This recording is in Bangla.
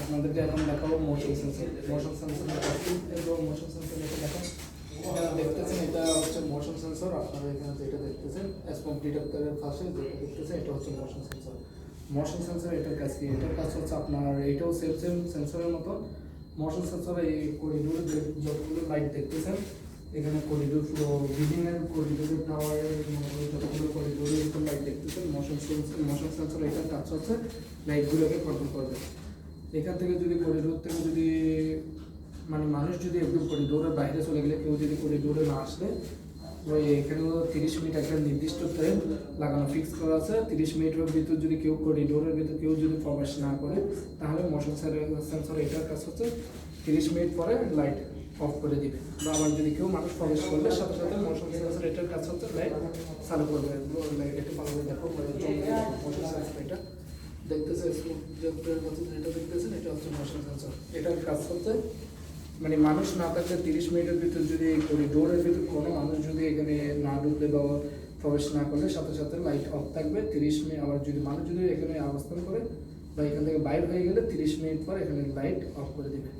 আপনাদেরকে এখন দেখাবো মোশন সেন্সর মোশন সেন্সর এবং মোশন সেন্সর এটা দেখো এখানে দেখতেছেন, এটা হচ্ছে মোশন সেন্সর আপনারা এখানে যেটা দেখতেছেন স্পম্প ডিটেক্টরের পাশে যেটা দেখতেছেন, এটা হচ্ছে মোশন সেন্সর মোশন সেন্সর এটার কাজ কি? এটার কাজ হচ্ছে আপনার, এটাও সেম সেম সেন্সরের মতো মোশন সেন্সর এই করিডোর যতগুলো লাইট দেখতেছেন, এখানে করিডোর পুরো বিল্ডিংয়ের করিডোরের টাওয়ারের যতগুলো করিডোরের লাইট দেখতেছেন মোশন সেন্সর মোশন সেন্সর এটার কাজ হচ্ছে লাইটগুলোকে কন্ট্রোল করবে এখান থেকে যদি করিডোর থেকে যদি মানে মানুষ যদি একদম করিডোরের বাইরে চলে গেলে, কেউ যদি করিডোরে না আসলে, ওই এখানেও তিরিশ মিনিট একটা নির্দিষ্ট টাইম লাগানো ফিক্স করা আছে। তিরিশ মিনিটের ভিতর যদি কেউ করিডোরের ভিতর কেউ যদি প্রবেশ না করে, তাহলে মোশন সেন্সর এটার কাজ হচ্ছে তিরিশ মিনিট পরে লাইট অফ করে দিবে। বা আবার যদি কেউ মানুষ প্রবেশ করলে, সাথে সাথে মোশন সেন্সর এটার কাজ হচ্ছে লাইট চালু করবে। লাইট একটু ভালো দেখো দেখতেছে যেটা দেখতেছেন, এটা হচ্ছে মোশন সেন্সর এটার কাজ হচ্ছে মানে মানুষ না থাকলে তিরিশ মিনিটের ভিতর যদি করিডোরের ভিতর কোনো মানুষ যদি এখানে না ঢুকলে বা প্রবেশ না করলে, সাথে সাথে লাইট অফ থাকবে। তিরিশ মিনিট আবার যদি মানুষ যদি এখানে অবস্থান করে বা এখান থেকে বাইরে হয়ে গেলে তিরিশ মিনিট পর এখানে লাইট অফ করে দিবে।